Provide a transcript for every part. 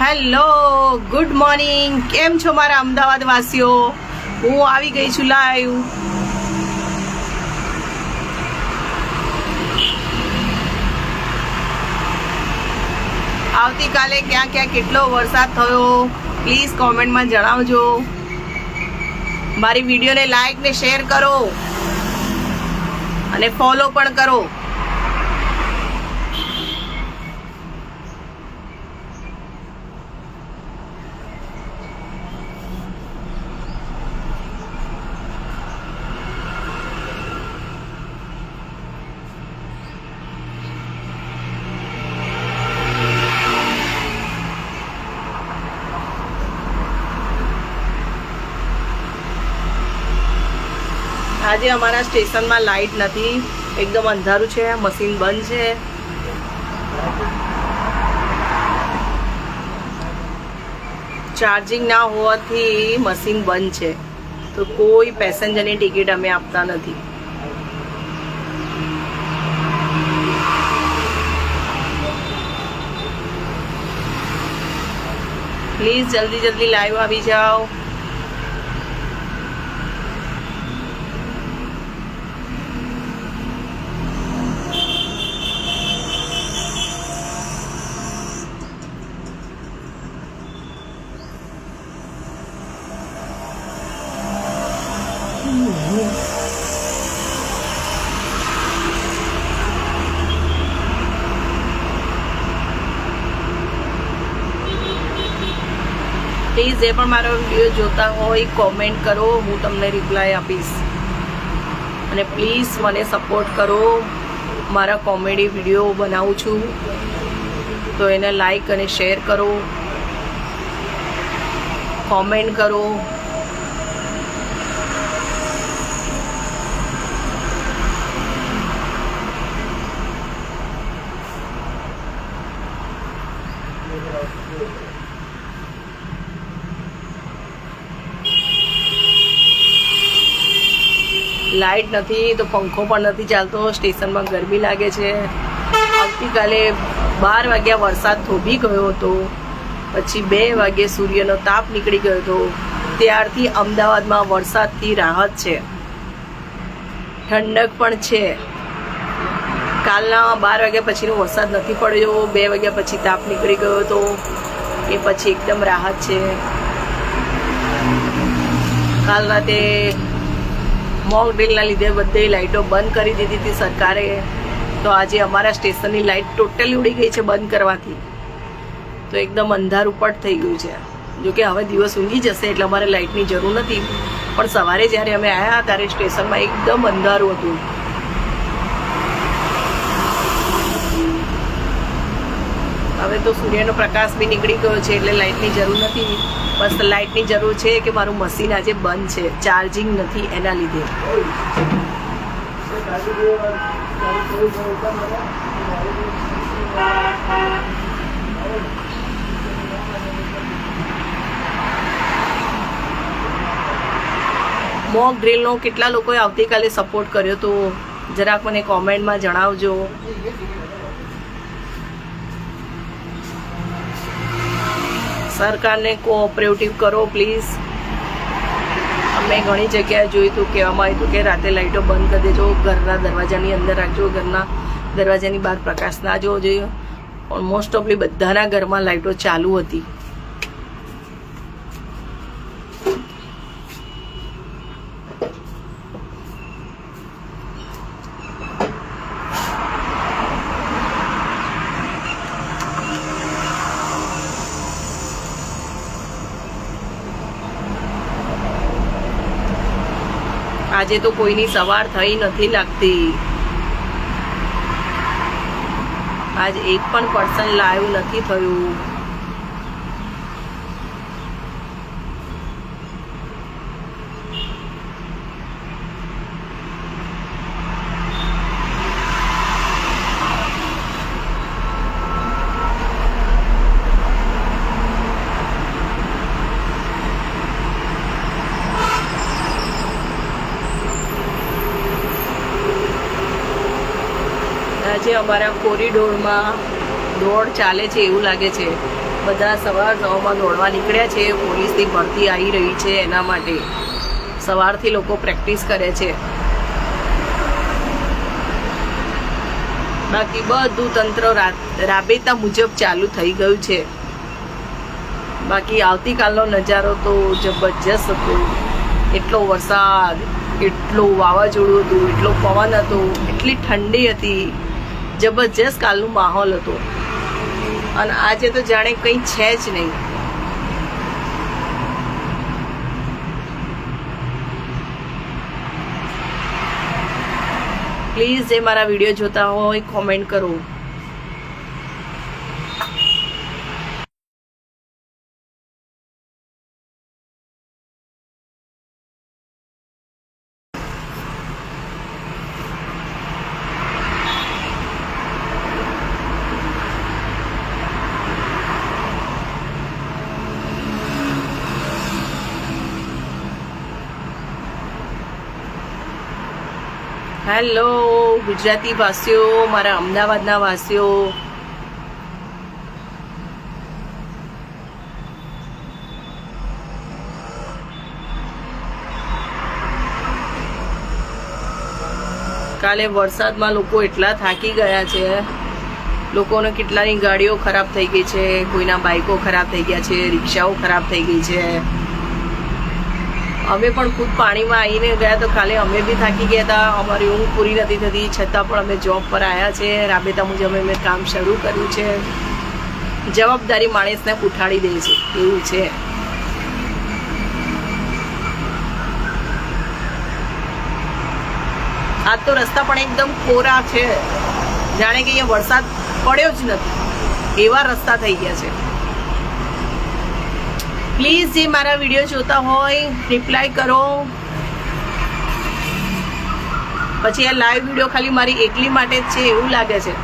Hello, good morning. કેમ છો મારા અમદાવાદ વાસીઓ હું આવી ગઈ છું લાઈવ. આવતીકાલે ક્યાં ક્યાં કેટલો વરસાદ થયો પ્લીઝ કોમેન્ટમાં જણાવજો. મારી વિડીયોને લાઈક ને શેર કરો. અને ફોલો પણ કરો. આજે અમારા સ્ટેશનમાં લાઇટ નથી. એકદમ અંધારું છે, મશીન બંધ છે. ચાર્જિંગ ના હોવાથી મશીન બંધ છે. તો કોઈ પેસેન્જરની ટિકિટ અમે આપતા નથી. પ્લીઝ જલ્દી જલ્દી લાઈવ આવી જાઓ. પ્લીઝ જે પણ મારો વીડિયો જોતા હોય કોમેન્ટ કરો. હું તમને રિપ્લાય આપીશ. અને પ્લીઝ મને સપોર્ટ કરો. મારા કોમેડી વીડિયો બનાવું છું. તો એને લાઈક અને શેર કરો. કોમેન્ટ કરો. લાઇટ નથી, તો પંખો પણ નથી ચાલતો, સ્ટેશનમાં ગરમી લાગે છે. આવતીકાલે બાર વાગ્યા વરસાદ થોભી ગયો હતો. પછી બે વાગે સૂર્યનો તાપ નીકળી ગયો હતો. ત્યારથી અમદાવાદમાં વરસાદથી રાહત છે. ઠંડક પણ છે. કાલના બાર વાગ્યા પછીનો વરસાદ નથી પડ્યો. બે વાગ્યા પછી તાપ નીકળી ગયો હતો. એ પછી એકદમ રાહત છે. કાલ રાતે મોક ડ્રીલના લીધે બધી લાઇટો બંધ કરી દીધી હતી સરકારે. તો આજે અમારા સ્ટેશનની લાઇટ ટોટલી ઉડી ગઈ છે બંધ કરવાથી. તો એકદમ અંધારું પટ થઈ ગયું છે. જોકે હવે દિવસ ઊંઘી જશે એટલે અમારે લાઇટની જરૂર નથી. પણ સવારે જ્યારે અમે આવ્યા ત્યારે સ્ટેશનમાં એકદમ અંધારું હતું. હવે તો સૂર્યનો પ્રકાશ બી નીકળી ગયો છે એટલે લાઇટની જરૂર નથી. બસ લાઇટની જરૂર છે કે મારું મશીન આજે બંધ છે. ચાર્જિંગ નથી એના લીધે. મોક ડ્રિલનો કેટલા લોકોએ આવતીકાલે સપોર્ટ કર્યો તો જરાક મને કોમેન્ટમાં જણાવજો. સરકારને કોઓપરેટિવ કરો પ્લીઝ અમે ઘણી જગ્યાએ જોયું હતું, કહેવામાં આવ્યું હતું કે રાતે લાઇટો બંધ કરી દેજો, ઘરના દરવાજાની અંદર રાખજો, ઘરના દરવાજાની બહાર પ્રકાશ ના જોવો જોઈએ. મોસ્ટ ઓફલી બધાના ઘરમાં લાઇટો ચાલુ હતી. આજે તો કોઈની સવાર થઈ નથી લાગતી. આજ એક પણ પર્સન લાઈવ નથી થયું. આજે અમારા કોરિડોરમાં દોડ ચાલે છે એવું લાગે છે. બધા સવાર નવમાં દોડવા નીકળ્યા છે, પોલીસની ભરતી આવી રહી છે એના માટે. સવારથી લોકો પ્રેક્ટિસ કરે છે. બાકી બધું તંત્ર રાબેતા મુજબ ચાલુ થઈ ગયું છે. બાકી આવતીકાલનો નજારો તો જબરજસ્ત હતો. એટલો વરસાદ, એટલું વાવાઝોડું હતું, એટલો પવન હતો, એટલી ઠંડી હતી. જબરજસ્ત કાલનું માહોલ હતો. અને આજે તો જાણે કંઈ છે જ નહીં. પ્લીઝ જે મારા વીડિયો જોતા હોય કોમેન્ટ કરો. હેલો, ગુજરાતી વાસીઓ, મારા અમદાવાદના વાસીઓ. કાલે વરસાદમાં લોકો એટલા થાકી ગયા છે. લોકોને કેટલાની ગાડીઓ ખરાબ થઈ ગઈ છે, કોઈના બાઈકો ખરાબ થઈ ગયા છે, રિક્ષાઓ ખરાબ થઈ ગઈ છે. અમે પણ ખુદ પાણીમાં આવીને ગયા તો કાલે અમે બી થાકી ગયા હતા. અમારી ઊંઘ પૂરી નથી થતી. છતાં પણ અમે જોબ પર આવ્યા છે. રાબેતા મુજબ અમે કામ શરૂ કર્યું છે. જવાબદારી માણસને ઉઠાડી દે છે. એવું છે. આજ તો રસ્તા પણ એકદમ કોરા છે. જાણે કે અહીંયા વરસાદ પડ્યો જ નથી. એવા રસ્તા થઈ ગયા છે. પ્લીઝ જે મારા વીડિયો જોતા હોય રિપ્લાય કરો. પછી આ લાઈવ વીડિયો ખાલી મારી એકલી માટે જ છે, એવું લાગે છે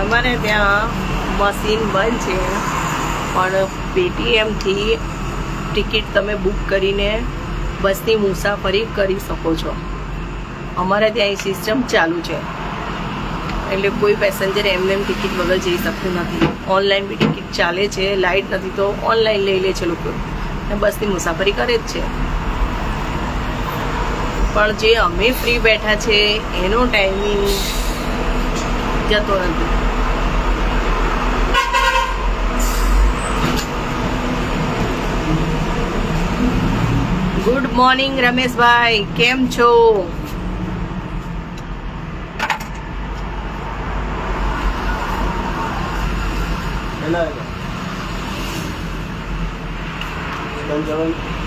અમારે ત્યાં મશીન બંધ છે. પણ પેટીએમથી ટિકિટ તમે બુક કરીને બસની મુસાફરી કરી શકો છો. અમારે ત્યાં એ સિસ્ટમ ચાલુ છે. એટલે કોઈ પેસેન્જર એમને એમ ટિકિટ વગર જઈ શકતું નથી. ઓનલાઈન બી ટિકિટ ચાલે છે લાઇટ નથી તો ઓનલાઈન લઈ લે છે લોકો. અને બસની મુસાફરી કરે જ છે. પણ જે અમે ફ્રી બેઠા છે, એનો ટાઈમિંગ જતો નથી. ગુડ મોર્નિંગ રમેશભાઈ કેમ છો બરાબર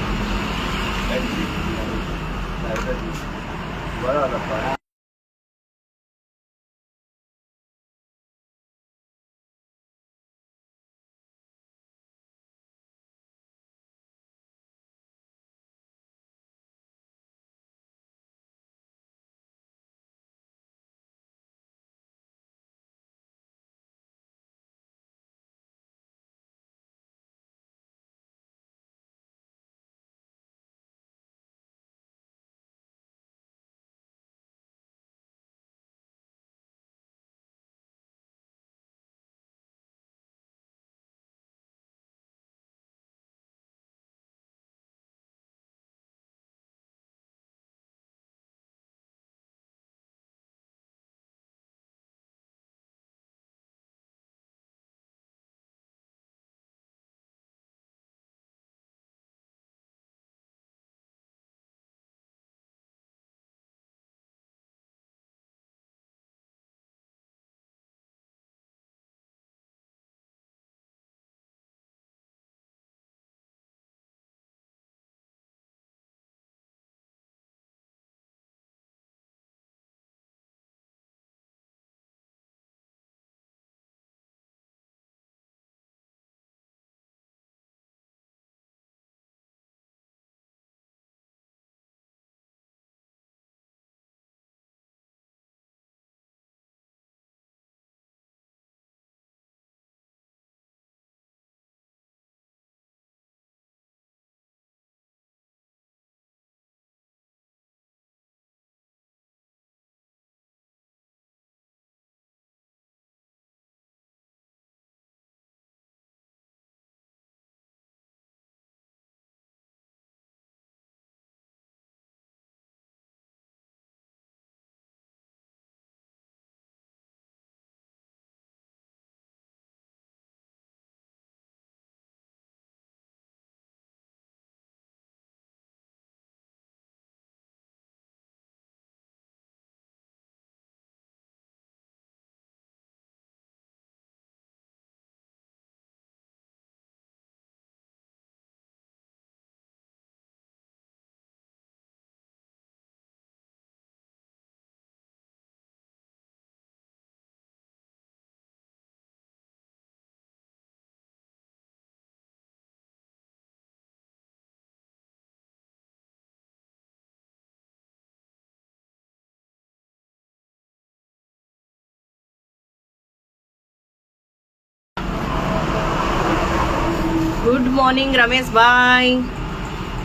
good morning Rameshbhai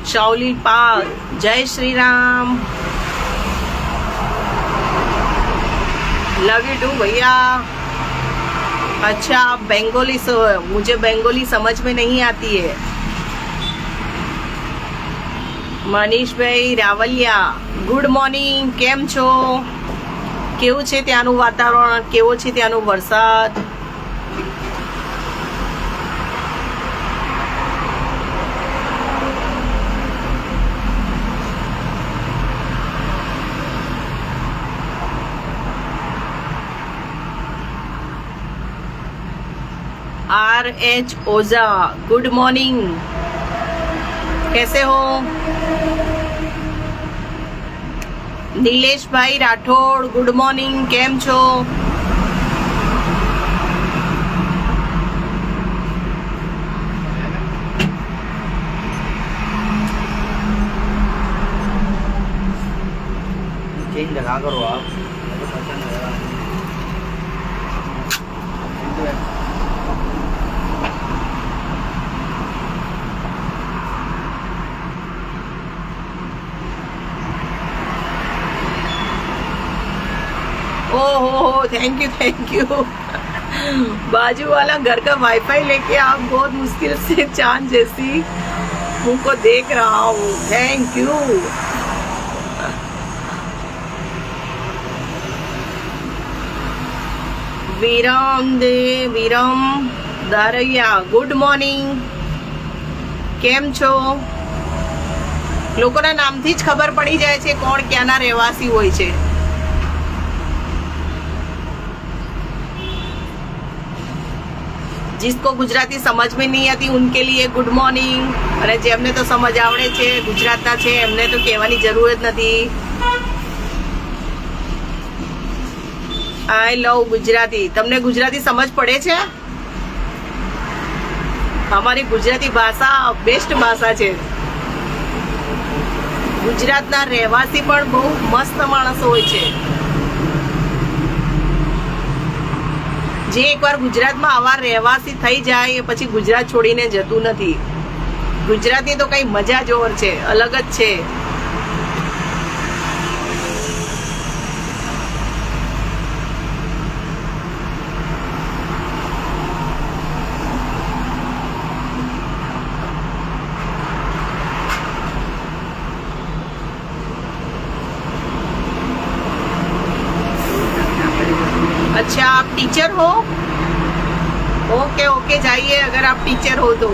શાવલી Pal Jai Shri Ram love you too भैया अच्छा आप बंगाली से हो मुझे बंगाली समझ में नहीं आती है મનીષભાઈ રાવલિયા ગુડ મોર્નિંગ કેમ છો કેવું છે ત્યાંનું વાતાવરણ કેવો છે ત્યાંનો વરસાદ R H Ojha good morning कैसे हो નિલેશભાઈ રાઠોડ ગુડ મોર્નિંગ કેમ છો चेंज लगा करो आप ओहो हो थैंक यू थैंक यू बाजू वाला घर का वाईफाई लेके आप बहुत मुश्किल से चांद जैसी मुझको देख रहा हूँ थैंक यू વિરમ દે વિરમ દારૈયા ગુડ મોર્નિંગ કેમ છો લોકોના નામથી જ ખબર પડી જાય છે કોણ ક્યાંના રહેવાસી હોય છે जिसको ગુજરાતી સમજ में નહીં આતી ઉનકે लिए ગુડ મોર્નિંગ અને જેમને તો સમજ આવડે છે ગુજરાતના છે એમને તો કહેવાની જરૂર જ નથી આઈ લવ ગુજરાતી તમને ગુજરાતી સમજ પડે છે અમારી ગુજરાતી ભાષા બેસ્ટ ભાષા છે ગુજરાતના રહેવાસી પણ બહુ મસ્ત માણસો હોય છે જે એકવાર ગુજરાતમાં આવા રહેવાસી થઈ જાય એ પછી ગુજરાત છોડીને જતું નથી. ગુજરાતની તો કઈ મજા જ છે, અલગ જ છે. અચ્છા, આપ ટીચર હો? ओके ओके, जाइए, अगर आप टीचर हो तो।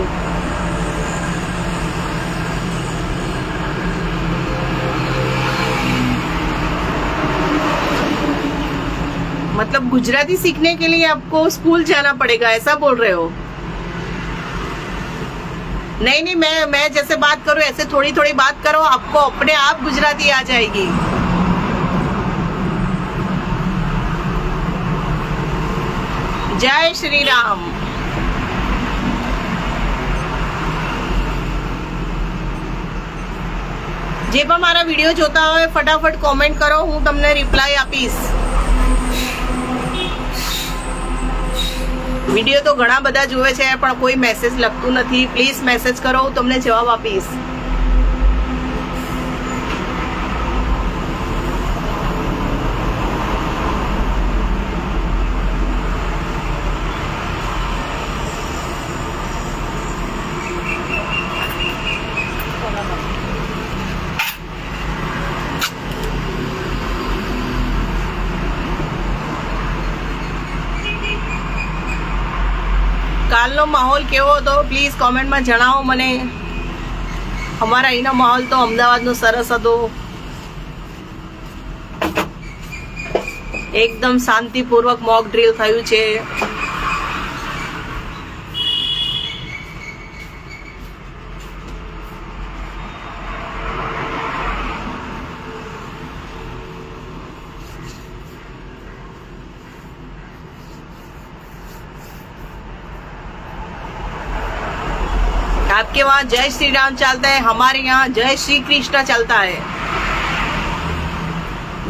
मतलब गुजराती सीखने के लिए आपको स्कूल जाना पड़ेगा, ऐसा बोल रहे हो? नहीं नहीं, मैं मैं जैसे बात करूँ, ऐसे थोड़ी थोड़ी बात करो, आपको अपने आप गुजराती आ जाएगी। જય શ્રી રામ જે પણ મારા વીડિયો જોતા હોય, ફટાફટ કોમેન્ટ કરો, હું તમને રિપ્લાય આપીશ. વીડિયો તો ઘણા બધા જોવે છે, પણ કોઈ મેસેજ લખતું નથી. પ્લીઝ મેસેજ કરો, હું તમને જવાબ આપીશ. માહોલ કેવો હતો? પ્લીઝ કોમેન્ટમાં જણાવો મને. અમારા અહીંનો માહોલ તો અમદાવાદનો સરસ હતો. એકદમ શાંતિપૂર્વક મોક ડ્રીલ થયું છે. आपके वहाँ जय श्री राम चलता है, हमारे यहाँ जय श्री कृष्ण चलता है।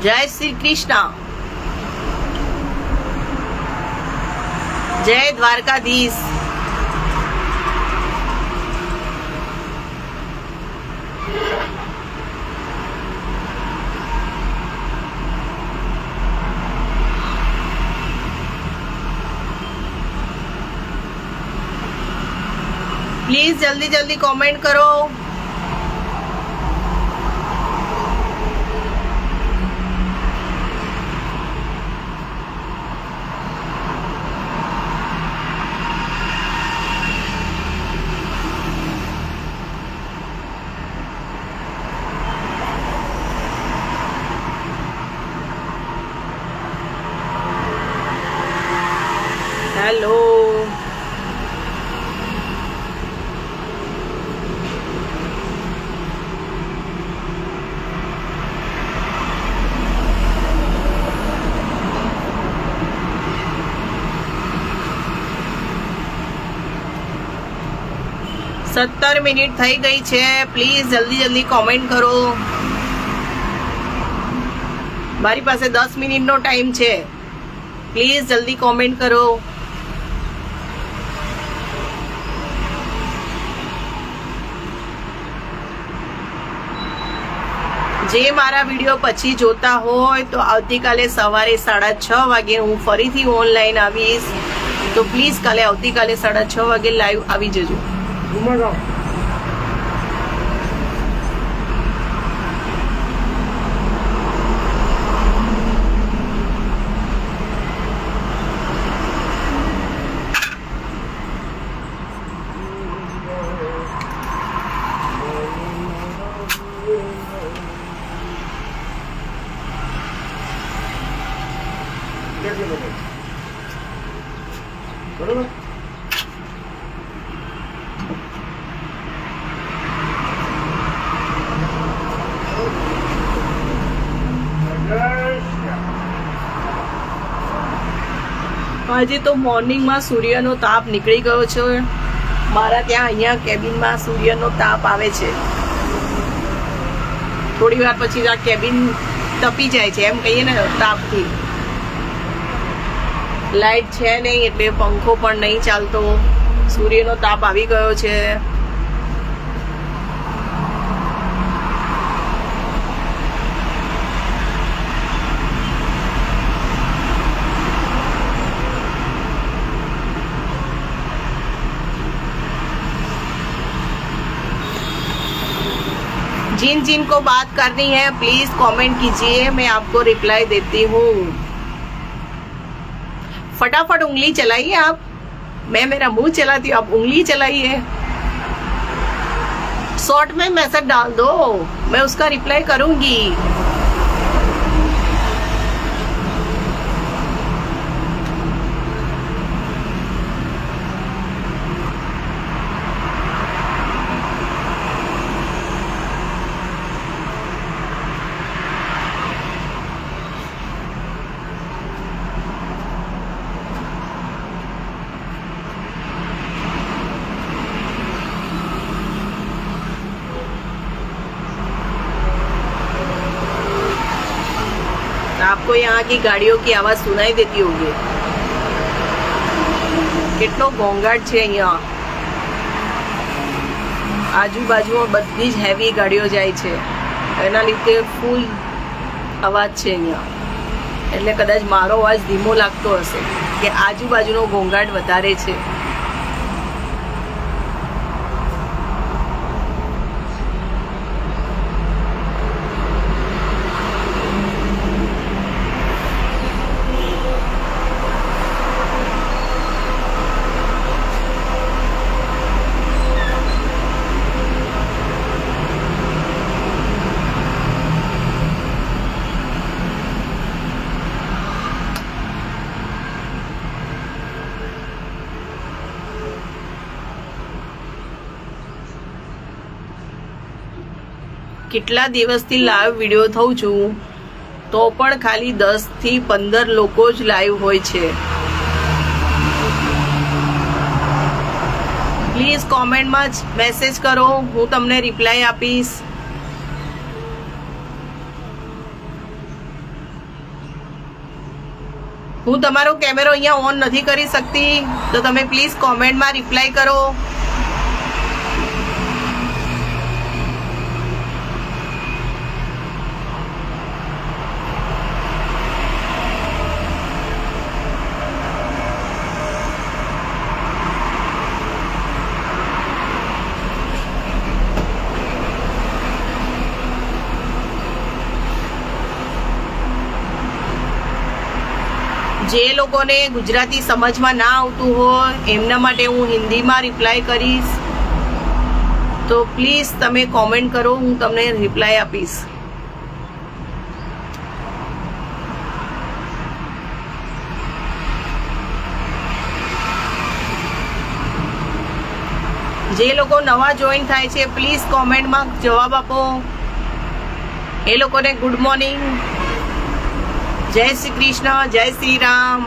जय श्री कृष्ण। जय द्वारकाधीश। પ્લીઝ જલ્દી જલ્દી કોમેન્ટ કરો હેલો સત્તર મિનિટ થઈ ગઈ છે પ્લીઝ જલ્દી જલ્દી કોમેન્ટ કરો મારી પાસે દસ મિનિટનો ટાઈમ છે પ્લીઝ જલ્દી કોમેન્ટ કરો જે મારા વીડિયો પછી જોતા હોય, તો આવતીકાલે સવારે સાડા છ વાગે હું ફરીથી ઓનલાઈન આવીશ. તો પ્લીઝ કાલે આવતીકાલે સાડા છ વાગે લાઈવ આવી જજો. 班长。来这边来。过来。આજે તો મોર્નિંગમાં સૂર્યનો તાપ નીકળી ગયો છે. મારા ત્યાં અહીંયા કેબિનમાં સૂર્યનો તાપ આવે છે. થોડી વાર પછી આ કેબિન તપી જાય છે, એમ કહીએ ને તાપથી. લાઇટ છે નહીં, એટલે પંખો પણ નહીં ચાલતો. સૂર્યનો તાપ આવી ગયો છે. जिन जिन को बात करनी है प्लीज़ कमेंट कीजिए, मैं आपको रिप्लाई देती हूँ। फटाफट उंगली चलाइए आप। मैं मेरा मुँह चलाती हूँ, आप उंगली चलाइए। शॉर्ट में मैसेज डाल दो, मैं उसका रिप्लाई करूँगी। आपको यहाँ की गाड़ियों की आवाज सुनाई देती होगी કેટલો ઘોંઘાટ છે અહીંયા આજુબાજુમાં બધી જ હેવી ગાડીઓ જાય છે એના લીધે ફૂલ અવાજ છે અહીંયા એટલે કદાચ મારો અવાજ ધીમો લાગતો હશે કે આજુબાજુનો ઘોંઘાટ વધારે છે કેટલા દિવસથી લાઈવ વીડિયો થઉં છું, તો પણ ખાલી દસથી પંદર લોકો જ લાઈવ હોય છે. પ્લીઝ કોમેન્ટમાં જ મેસેજ કરો, હું તમને રિપ્લાય આપીશ. હું તમારો કેમેરો અહીંયા ઓન નથી કરી શકતી, તો તમે પ્લીઝ કોમેન્ટમાં રિપ્લાય કરો. જે લોકોને ગુજરાતી સમજમાં ના આવતું હોય, એમના માટે હું હિન્દીમાં રિપ્લાય કરીશ. તો પ્લીઝ તમે કોમેન્ટ કરો, હું તમને રિપ્લાય આપીશ. જે લોકો નવા જોઈન થાય છે પ્લીઝ કોમેન્ટમાં જવાબ આપો. એ લોકોને ગુડ મોર્નિંગ જય શ્રી કૃષ્ણ જય શ્રી રામ.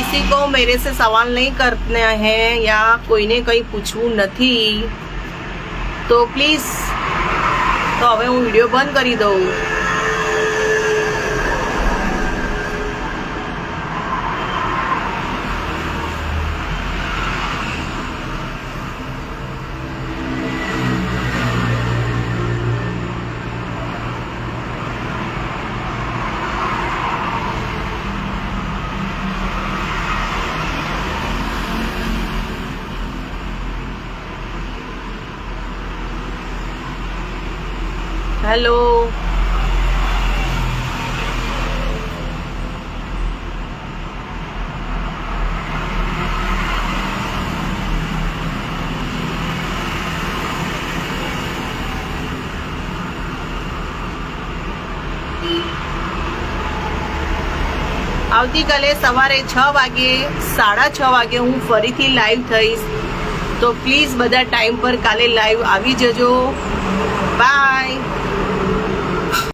અગર કિસી को मेरे से सवाल नहीं करना है या કોઈને કંઈ પૂછવું નથી તો પ્લીઝ તો હવે હું વિડીયો બંધ કરી દઉં હેલો આવતીકાલે સવારે છ વાગે, સાડા છ વાગે હું ફરીથી લાઈવ થઈશ. તો પ્લીઝ બધા ટાઈમ પર કાલે લાઈવ આવી જજો. બાય